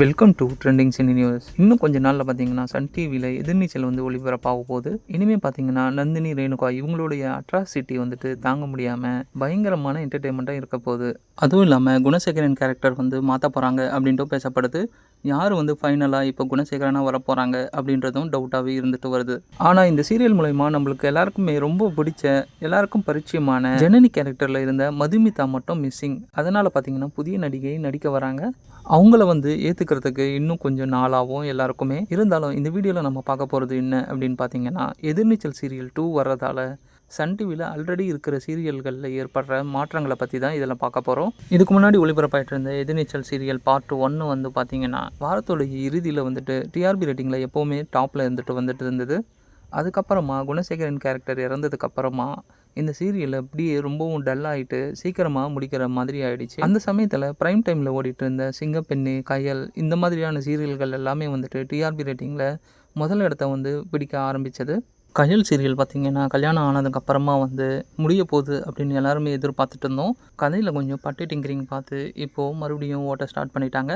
Welcome to trending cine news இன்னும் கொஞ்ச நாளில் பார்த்தீங்கன்னா சன் டிவியில் எதிர்நீச்சல் வந்து ஒளிபரப்பாக போகுது. இனிமேல் பார்த்தீங்கன்னா நந்தினி ரேணுகா இவங்களுடைய அட்ராசிட்டி வந்துட்டு தாங்க முடியாமல் பயங்கரமான என்டர்டெயின்மெண்ட்டாக இருக்க போகுது. அதுவும் இல்லாமல் குணசேகரன் கேரக்டர் வந்து மாற்ற போகிறாங்க அப்படின்ட்டும் பேசப்படுது. யார் வந்து ஃபைனலாக இப்போ குணசேகரனாக வர போகிறாங்க அப்படின்றதும் டவுட்டாகவே இருந்துட்டு வருது. ஆனால் இந்த சீரியல் மூலயமா நம்மளுக்கு எல்லாருக்குமே ரொம்ப பிடிச்ச எல்லாருக்கும் பரிச்சயமான ஜனனி கேரக்டரில் இருந்த மதுமிதா மட்டும் மிஸ்ஸிங் அதனால் பார்த்தீங்கன்னா புதிய நடிகை நடிக்க வராங்க. அவங்கள வந்து ஏற்றுக்கிறதுக்கு இன்னும் கொஞ்சம் நாளாகவும் எல்லாருக்குமே இருந்தாலும் இந்த வீடியோவில் நம்ம பார்க்க போகிறது என்ன அப்படின்னு பார்த்தீங்கன்னா எதிர்நீச்சல் சீரியல் டூ வர்றதால சன் டிவியில் ஆல்ரெடி இருக்கிற சீரியல்களில் ஏற்படுற மாற்றங்களை பற்றி தான் இதில் பார்க்க போகிறோம் இதுக்கு முன்னாடி ஒளிபரப்பாயிட்டு இருந்த எதிர்நீச்சல் சீரியல் பார்ட் ஒன்று வந்து பார்த்தீங்கன்னா வாரத்தோடைய இறுதியில் வந்துட்டு டிஆர்பி ரேட்டிங்கில் எப்போவுமே டாப்பில் இருந்துட்டு வந்துட்டு இருந்தது. அதுக்கப்புறமா குணசேகரன் கேரக்டர் இறந்ததுக்கப்புறமா இந்த சீரியல் அப்படியே ரொம்பவும் டல் ஆகிட்டு சீக்கிரமாக முடிக்கிற மாதிரி ஆயிடுச்சு. அந்த சமயத்தில் ப்ரைம் டைமில் ஓடிட்டு இருந்த சிங்கப்பெண்ணு கையல் இந்த மாதிரியான சீரியல்கள் எல்லாமே வந்துட்டு டிஆர்பி ரேட்டிங்கில் முதல் இடத்த வந்து பிடிக்க ஆரம்பித்தது கயல் சீரியல் பார்த்திங்கன்னா கல்யாணம் ஆனதுக்கப்புறமா வந்து முடிய போகுது அப்படின்னு எல்லாருமே எதிர்பார்த்துட்டு இருந்தோம். கதையில் கொஞ்சம் பட்டு டிங்கரிங் பார்த்து இப்போது மறுபடியும் ஓட்ட ஸ்டார்ட் பண்ணிட்டாங்க.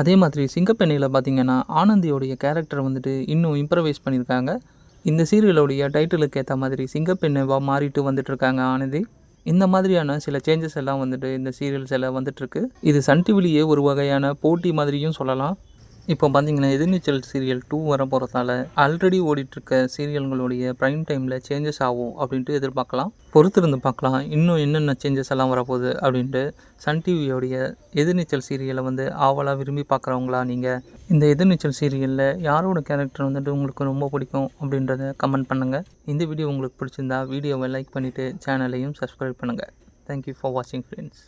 அதே மாதிரி சிங்கப்பெண்ணையில் பார்த்தீங்கன்னா ஆனந்தியோடைய கேரக்டர் வந்துட்டு இன்னும் இம்ப்ரவைஸ் பண்ணியிருக்காங்க. இந்த சீரியலுடைய டைட்டிலுக்கு ஏற்ற மாதிரி சிங்கப்பெண்ணவாக மாறிட்டு வந்துட்டு இருக்காங்க ஆனந்தி. இந்த மாதிரியான சில சேஞ்சஸ் எல்லாம் வந்துட்டு இந்த சீரியல்ஸ் எல்லாம் வந்துட்டுருக்கு இது சன் டிவிலேயே ஒரு வகையான போட்டி மாதிரியும் சொல்லலாம். இப்போ பார்த்தீங்கன்னா எதிர்நீச்சல் சீரியல் டூ வர போகிறதால ஆல்ரெடி ஓடிட்டுருக்க சீரியல்களுடைய ப்ரைம் டைமில் சேஞ்சஸ் ஆகும் அப்படின்ட்டு எதிர்பார்க்கலாம். பொறுத்திருந்து பார்க்கலாம். இன்னும் என்னென்ன சேஞ்சஸ் எல்லாம் வரப்போகுது அப்படின்ட்டு சன் டிவியோடைய எதிர்நீச்சல் சீரியலை வந்து ஆவலாக விரும்பி பார்க்குறவங்களா நீங்கள் இந்த எதிர்நீச்சல் சீரியலில் யாரோட கேரக்டர் வந்துட்டு உங்களுக்கு ரொம்ப பிடிக்கும் அப்படின்றத கமெண்ட் பண்ணுங்கள் இந்த வீடியோ உங்களுக்கு பிடிச்சிருந்தா வீடியோவை லைக் பண்ணிவிட்டு சேனலையும் சப்ஸ்கிரைப் பண்ணுங்கள் தேங்க்யூ ஃபார் வாட்சிங் ஃப்ரெண்ட்ஸ்